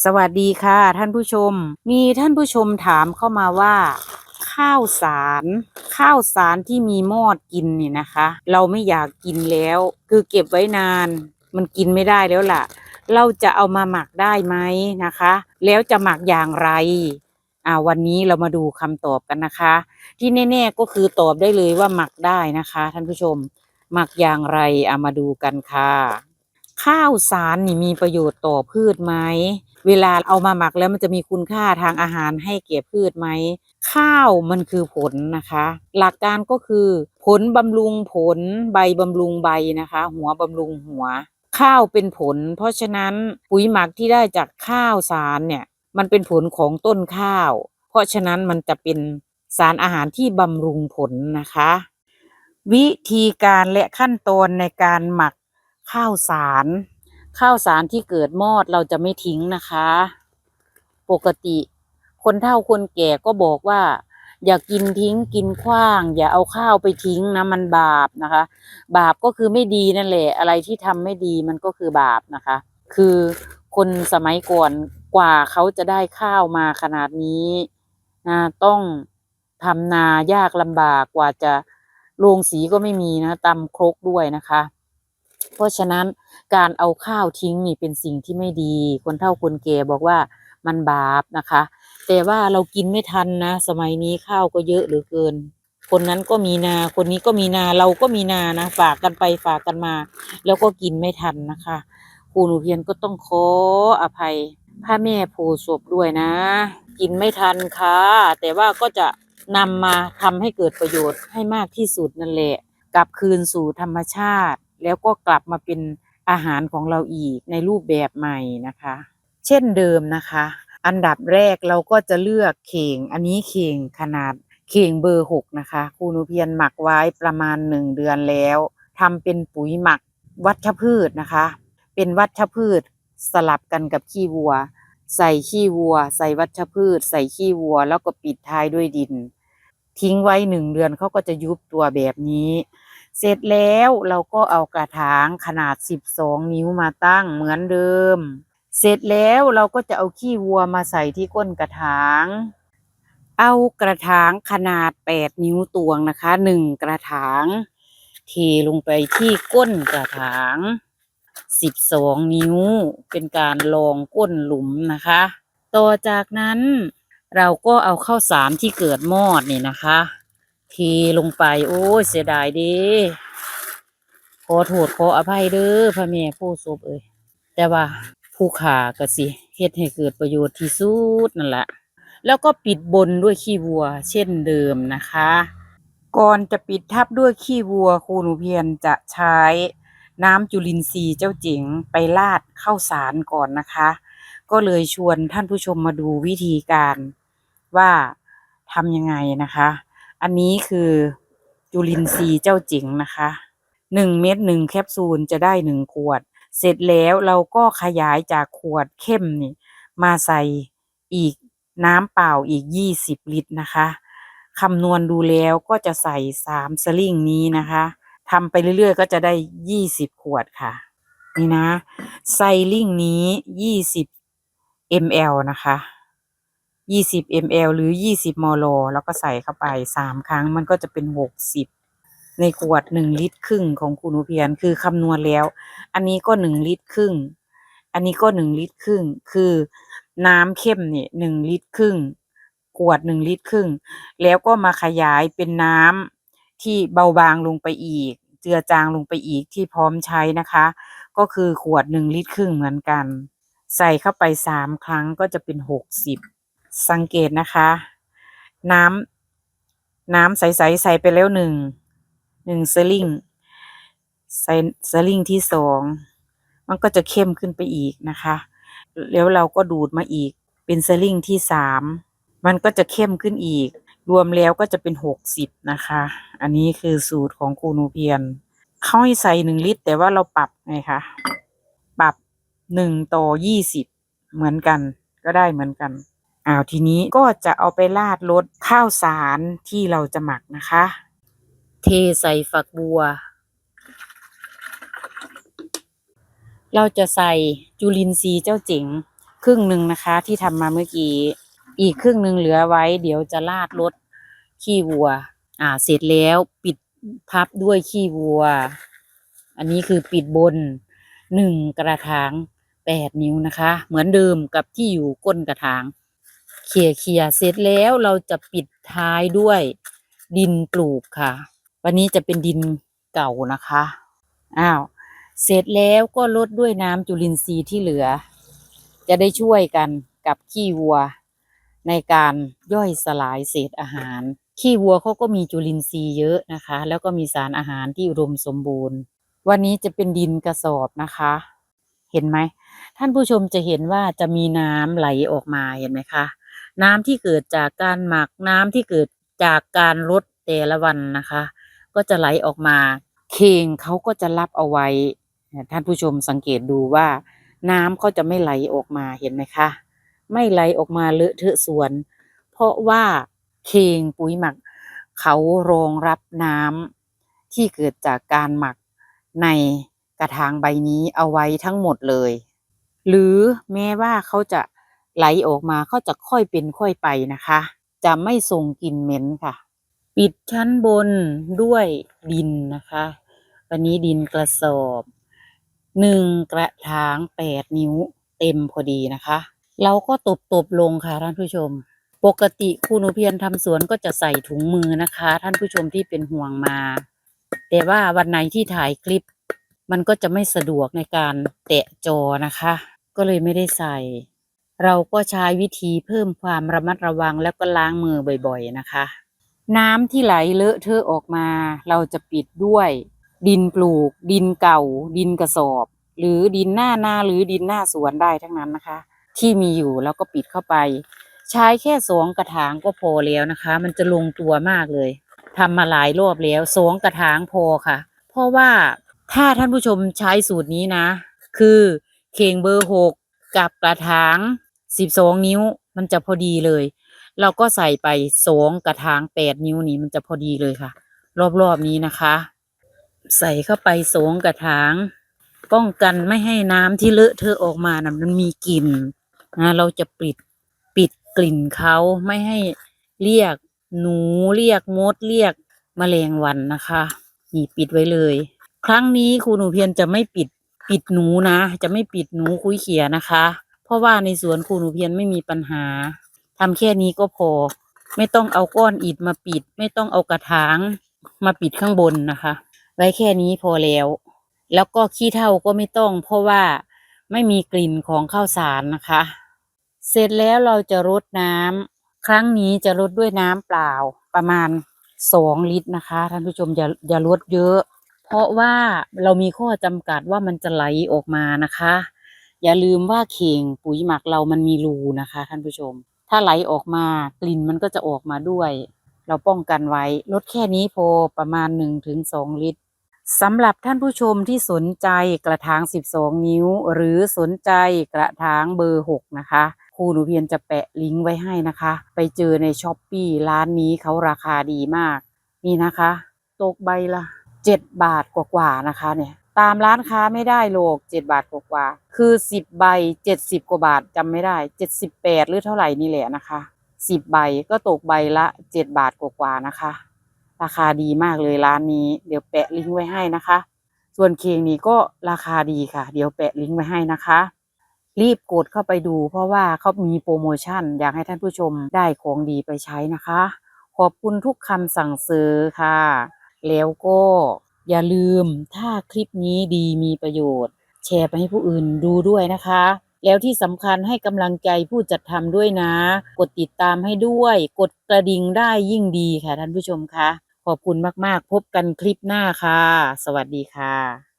สวัสดีค่ะท่านผู้ชม มีท่านผู้ชมถามเข้ามาว่า ข้าวสาร ข้าวสารที่มีมอดกินเนี่ยนะคะ เราไม่อยากกินแล้ว คือเก็บไว้นาน มันกินไม่ได้แล้วล่ะ เราจะเอามาหมักได้ไหมนะคะ แล้วจะหมักอย่างไรอ่าวันนี้เรามาดูคำตอบกันนะคะ ที่แน่ๆก็คือตอบได้เลยว่าหมักได้นะคะ ท่านผู้ชม หมักอย่างไรเอามาดูกันค่ะ ข้าวสารนี่มีประโยชน์ต่อพืชไหม เวลาเอามาหมักแล้วมันจะมีคุณค่าทางอาหารให้แก่พืชไหม ข้าวมันคือผลนะคะ หลักการก็คือ ผลบำรุงผลใบบำรุงใบนะคะ หัวบำรุงหัว ข้าวเป็นผล เพราะฉะนั้นปุ๋ยหมักที่ได้จากข้าวสารเนี่ยมันเป็นผลของต้นข้าว เพราะฉะนั้นมันจะเป็นสารอาหารที่บำรุงผลนะคะ วิธีการและขั้นตอนในการหมักข้าวสาร ข้าวสารที่เกิดมอดเราจะไม่ทิ้งนะคะ ปกติ คนเฒ่าคนแก่ก็บอกว่า อย่ากินทิ้งกินขว้าง อย่าเอาข้าวไปทิ้งนะมันบาปนะคะ บาปก็คือไม่ดีนั่นแหละ อะไรที่ทำไม่ดีมันก็คือบาปนะคะ คือคนสมัยก่อนกว่าเขาจะได้ข้าวมาขนาดนี้นะต้องทำนายากลำบากกว่าจะโรงสีก็ไม่มีนะตำครกด้วยนะคะ เพราะฉะนั้น การเอาข้าวทิ้งนี่เป็นสิ่งที่ไม่ดี คนเฒ่าคนแก่บอกว่ามันบาปนะคะ แต่ว่าเรากินไม่ทันนะ สมัยนี้ข้าวก็เยอะเหลือเกิน คนนั้นก็มีนา คนนี้ก็มีนา เราก็มีนานะ ฝากกันไปฝากกันมา แล้วก็กินไม่ทันนะคะครูหนูเพียนก็ต้องขออภัยพระแม่โพศพด้วยนะ กินไม่ทันค่ะ แต่ว่าก็จะนำมาทำให้เกิดประโยชน์ให้มากที่สุดนั่นแหละ กลับคืนสู่ธรรมชาติ แล้วก็กลับมาเป็น อาหารของเราอีกในรูปแบบใหม่นะคะ เช่นเดิมนะคะ อันดับแรกเราก็จะเลือกเข่งอันนี้เข่งขนาดเข่งเบอร์หกนะคะครูหนูเพียนหมักไว้ประมาณหนึ่งเดือนแล้วทำเป็นปุ๋ยหมักวัชพืชนะคะ เป็นวัชพืชสลับกันกับขี้วัว ใส่ขี้วัว ใส่วัชพืช ใส่ขี้วัว แล้วก็ปิดท้ายด้วยดิน ทิ้งไว้หนึ่งเดือนเขาก็จะยุบตัวแบบนี้ เสร็จแล้วเราก็เอากระถางขนาด 12 นิ้วมาตั้งเหมือนเดิม เสร็จแล้วเราก็จะเอาขี้วัวมาใส่ที่ก้นกระถาง เอากระถางขนาด 8 นิ้วตวงนะคะ 1 กระถางเทลงไปที่ก้นกระถาง 12 นิ้ว เป็นการลองก้นหลุมนะคะ ต่อจากนั้นเราก็เอาข้าวสารที่เกิดมอดนี่นะคะ ทลงไป โอ้ยเสียดายด้ขอโทษขออภัยเด้อพระแม่ผู้ศพเอ้ยแต่ว่าผู้ขาก็สิเฮ็ดให้เกิดประโยชน์ที่สุดนั่นแหละแล้วก็ปิดบนด้วยขี้วัว เช่นเดิมนะคะ ก่อนจะปิดทับด้วยขี้วัวครูหนูเพียรจะใช้น้ำจุลินทรีย์เจ้าเจ๋งไปราดเข้าสารก่อนนะคะ ก็เลยชวนท่านผู้ชมมาดูวิธีการว่าทำยังไงนะคะ อันนี้คือจุลินทรีย์เจ้าเจ๋งนะคะหนึ่งเม็ดหนึ่งแคปซูลจะได้หนึ่งขวด เสร็จแล้วเราก็ขยายจากขวดเข้มนี่มาใส่อีกน้ำเปล่าอีกยี่สิบลิตรนะคะคำนวณดูแล้วก็จะใส่สามสลิงนี้นะคะทำไปเรื่อยๆ ก็จะได้ยี่สิบขวดค่ะ นี่นะไซลิงนี้ยี่สิบ ml นะคะ ยี่สิบ ml หรือยี่สิบมล แล้วก็ใส่เข้าไปสามครั้งมันก็จะเป็นหกสิบในขวดหนึ่งลิตรครึ่งของคุณอุเพียนคือคำนวณแล้ว อันนี้ก็หนึ่งลิตรครึ่ง อันนี้ก็หนึ่งลิตรครึ่ง คือน้ำเข้มเนี่ยหนึ่งลิตรครึ่ง ขวดหนึ่งลิตรครึ่ง แล้วก็มาขยายเป็นน้ำที่เบาบางลงไปอีก เจือจางลงไปอีกที่พร้อมใช้นะคะ ก็คือขวดหนึ่งลิตรครึ่งเหมือนกัน ใส่เข้าไปสามครั้งก็จะเป็นหกสิบ สังเกตนะคะ น้ำน้ำใสๆใส่ไปแล้วหนึ่งหนึ่งสลิงใส่สลิงที่สองมันก็จะเข้มขึ้นไปอีกนะคะ แล้วเราก็ดูดมาอีกเป็นสลิงที่สามมันก็จะเข้มขึ้นอีก รวมแล้วก็จะเป็นหกสิบนะคะ อันนี้คือสูตรของครูนูเพียนเขาให้ใส่หนึ่งลิตร แต่ว่าเราปรับไงคะปรับหนึ่งต่อยี่สิบเหมือนกันก็ได้เหมือนกัน อ้าวทีนี้ก็จะเอาไปราดรสข้าวสารที่เราจะหมักนะคะ เทใส่ฝักบัว เราจะใส่จุลินทรีย์เจ้าเจ๋งครึ่งหนึ่งนะคะที่ทำมาเมื่อกี้ อีกครึ่งหนึ่งเหลือไว้ เดี๋ยวจะราดรสขี้วัว อ่า เสร็จแล้วปิดพับด้วยขี้วัว อันนี้คือปิดบนหนึ่งกระถางแปดนิ้วนะคะ เหมือนเดิมกับที่อยู่ก้นกระถาง เขี่ยเขี่ยเสร็จแล้วเราจะปิดท้ายด้วยดินปลูกค่ะ วันนี้จะเป็นดินเก่านะคะอ้าวเสร็จแล้วก็ลดด้วยน้ำจุลินทรีย์ที่เหลือ จะได้ช่วยกันกับขี้วัว ในการย่อยสลายเศษอาหาร ขี้วัวเขาก็มีจุลินทรีย์เยอะนะคะ แล้วก็มีสารอาหารที่อุดมสมบูรณ์ วันนี้จะเป็นดินกระสอบนะคะ เห็นไหม ท่านผู้ชมจะเห็นว่าจะมีน้ำไหลออกมาเห็นไหมคะ น้ำที่เกิดจากการหมักน้ำที่เกิดจากการรดแต่ละวันนะคะ ก็จะไหลออกมา เคงเขาก็จะรับเอาไว้ ท่านผู้ชมสังเกตดูว่า น้ำเขาจะไม่ไหลออกมาเห็นไหมคะ ไม่ไหลออกมาเลอะเทอะสวน เพราะว่าเคงปุ๋ยหมัก เขารองรับน้ำที่เกิดจากการหมักในกระถางใบนี้เอาไว้ทั้งหมดเลย หรือแม้ว่าเขาจะ ไหลออกมาเขาจะค่อยเป็นค่อยไปนะคะ จะไม่ส่งกลิ่นเหม็นค่ะ ปิดชั้นบนด้วยดินนะคะ วันนี้ดินกระสอบหนึ่งกระถางแปดนิ้วเต็มพอดีนะคะ เราก็ตบตบๆลงค่ะท่านผู้ชม ปกติครูหนูเพียรทำสวนก็จะใส่ถุงมือนะคะ ท่านผู้ชมที่เป็นห่วงมา แต่ว่าวันไหนที่ถ่ายคลิป มันก็จะไม่สะดวกในการแตะจอนะคะ ก็เลยไม่ได้ใส่ เราก็ใช้วิธีเพิ่มความระมัดระวังแล้วก็ล้างมือบ่อยๆนะคะ น้ำที่ไหลเลอะเทอะออกมา เราจะปิดด้วย ดินปลูก ดินเก่า ดินกระสอบ หรือดินหน้านาหรือดินหน้าสวนได้ทั้งนั้นนะคะ ที่มีอยู่แล้วก็ปิดเข้าไป ใช้แค่สองกระถางก็พอแล้วนะคะ มันจะลงตัวมากเลยทำมาหลายรอบแล้วสองกระถางพอค่ะ เพราะว่าถ้าท่านผู้ชมใช้สูตรนี้นะ คือเข่งเบอร์หก กับกระถางสิบสองนิ้วมันจะพอดีเลย เราก็ใส่ไปสองกระถางแปดนิ้วนี้มันจะพอดีเลยค่ะ รอบๆนี้นะคะ ใส่เข้าไปสองกระถาง ป้องกันไม่ให้น้ำที่เลอะเทอะออกมานะมันมีกลิ่นนะเราจะปิดปิดกลิ่นเขาไม่ให้เรียกหนูเรียกมดเรียกแมลงวันนะคะ นี่ปิดไว้เลย ครั้งนี้ครูหนูเพียรจะไม่ปิด ปิดหนูนะ จะไม่ปิดหนูคุยเขียนะคะ เพราะว่าในสวนครูหนูเพียรไม่มีปัญหาทำแค่นี้ก็พอ ไม่ต้องเอาก้อนอิฐมาปิด ไม่ต้องเอากระถางมาปิดข้างบนนะคะ ไว้แค่นี้พอแล้ว แล้วก็ขี้เถ้าก็ไม่ต้อง เพราะว่าไม่มีกลิ่นของข้าวสารนะคะ เสร็จแล้วเราจะรดน้ำครั้งนี้จะรดด้วยน้ำเปล่าประมาณสองลิตรนะคะท่านผู้ชมอย่าอย่ารดเยอะ เพราะว่าเรามีข้อจำกัดว่ามันจะไหลออกมานะคะ อย่าลืมว่าเข่งปุ๋ยหมักเรามันมีรูนะคะ ท่านผู้ชม ถ้าไหลออกมากลิ่นมันก็จะออกมาด้วย เราป้องกันไว้ลดแค่นี้พอประมาณหนึ่งถึงสองลิตรสำหรับท่านผู้ชมที่สนใจกระถาง 12 นิ้ว หรือสนใจกระถางเบอร์ 6 นะคะครูหนูเพียรจะแปะลิงก์ไว้ให้นะคะ ไปเจอในช้อปปี้ร้านนี้เขาราคาดีมาก นี่นะคะ ตกใบละ 7บาทกว่าๆนะคะเนี่ยตามร้านค้าไม่ได้โลก7บาทกว่าๆคือ10ใบ70กว่าบาทจำไม่ได้78หรือเท่าไหร่นี่แหละนะคะ10ใบก็ตกใบละ7บาทกว่าๆนะคะ ราคาดีมากเลยร้านนี้ เดี๋ยวแปะลิงก์ไว้ให้นะคะ ส่วนเค้งนี้ก็ราคาดีค่ะ เดี๋ยวแปะลิงก์ไว้ให้นะคะ รีบกดเข้าไปดู เพราะว่าเขามีโปรโมชั่น อยากให้ท่านผู้ชมได้ของดีไปใช้นะคะ ขอบคุณทุกคำสั่งซื้อค่ะ แล้วก็อย่าลืมถ้าคลิปนี้ดีมีประโยชน์ แชร์ไปให้ผู้อื่นดูด้วยนะคะ แล้วที่สำคัญให้กำลังใจผู้จัดทำด้วยนะ กดติดตามให้ด้วย กดกระดิ่งได้ยิ่งดีค่ะท่านผู้ชมคะขอบคุณมาก ๆ พบกันคลิปหน้าค่ะ สวัสดีค่ะ